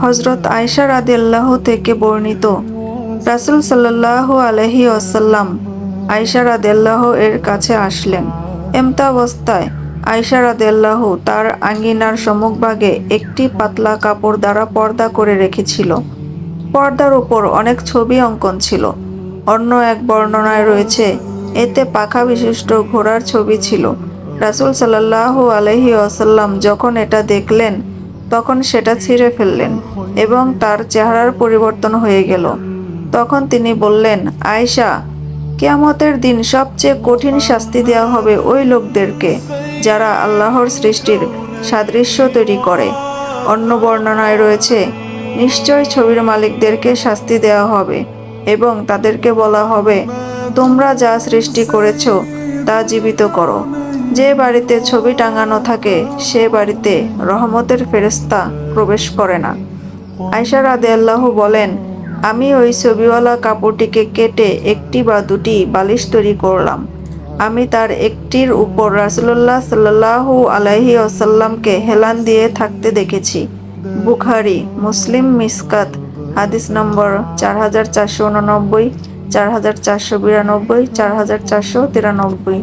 হজরত আয়সা রাদিয়াল্লাহ থেকে বর্ণিত। রাসুল সাল্লাহ আলহি আসাল্লাম আয়সা রাদিয়াল্লাহ এর কাছে আসলেন। এমতাবস্থায় আয়সা রাদিয়াল্লাহ তার আঙ্গিনার সম্মুখভাগে একটি পাতলা কাপড় দ্বারা পর্দা করে রেখেছিল। পর্দার উপর অনেক ছবি অঙ্কন ছিল। অন্য এক বর্ণনায় রয়েছে, এতে পাখা বিশিষ্ট ঘোড়ার ছবি ছিল। রাসুল সাল্লাহ আলহি আসাল্লাম যখন এটা দেখলেন তখন সেটা ছিঁড়ে ফেললেন এবং তার চেহারার পরিবর্তন হয়ে গেল। তখন তিনি বললেন, আয়শা, কেয়ামতের দিন সবচেয়ে কঠিন শাস্তি দেওয়া হবে ওই লোকদেরকে যারা আল্লাহর সৃষ্টির সাদৃশ্য তৈরি করে। অন্য বর্ণনায় রয়েছে, নিশ্চয় ছবির মালিকদেরকে শাস্তি দেওয়া হবে এবং তাদেরকে বলা হবে, তোমরা যা সৃষ্টি করেছ তা জীবিত করো। যে বাড়িতে ছবি টাঙানো থাকে, সে বাড়িতে রহমতের ফেরেস্তা প্রবেশ করে না। আয়সা রাদে আল্লাহ বলেন, আমি ওই ছবিওয়ালা কাপড়টিকে কেটে একটি বা দুটি বালিশ তৈরি করলাম। আমি তার একটির উপর রাসুল্লাহ সাল্লাহু আলাইহি আসাল্লামকে হেলান দিয়ে থাকতে দেখেছি। বুখারি, মুসলিম, মিসকাত, হাদিস নম্বর চার হাজার চারশো উননব্বই, চার হাজার চারশো বিরানব্বই, চার হাজার চারশো তিরানব্বই।